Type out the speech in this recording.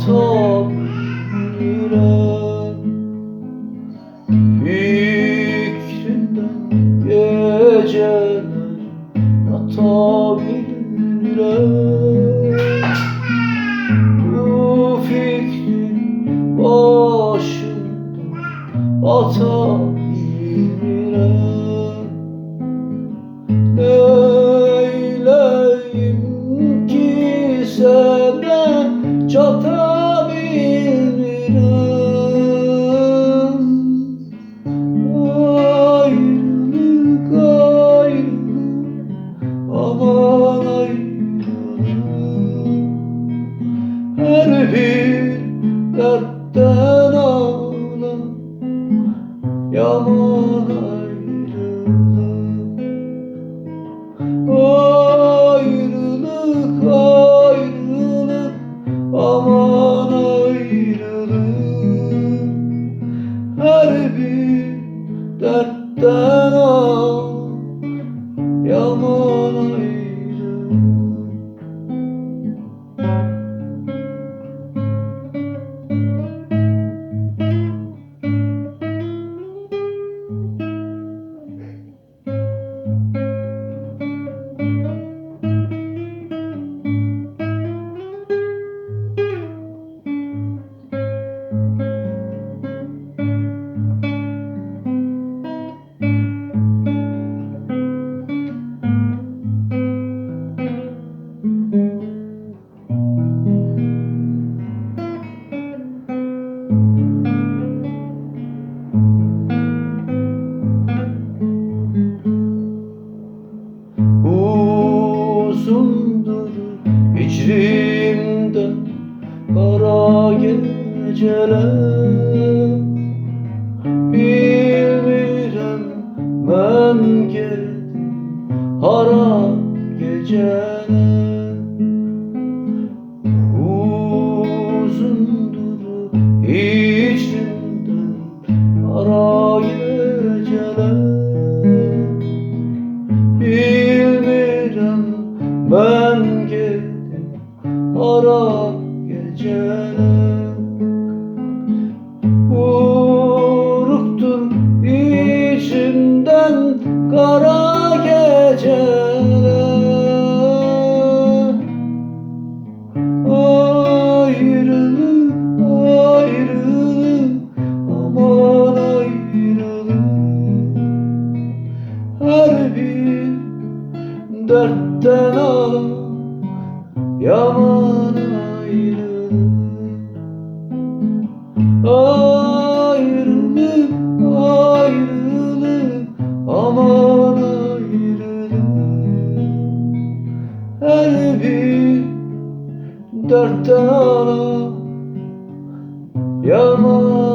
atabilirim Fikrinden geceler yatabilirim Bu fikrin başımda atabilirim dertten Uzundur hicrimden kara geceler. Bilmirem ben geldim hara geceler ara geceler Vuruktur içimden kara geceler Ayrılık ayrılık aman ayrılık her bir dertten al Yamanın ayrılığı Ayrılık, ayrılık Aman ayrılık. Her bir dertten ala Yaman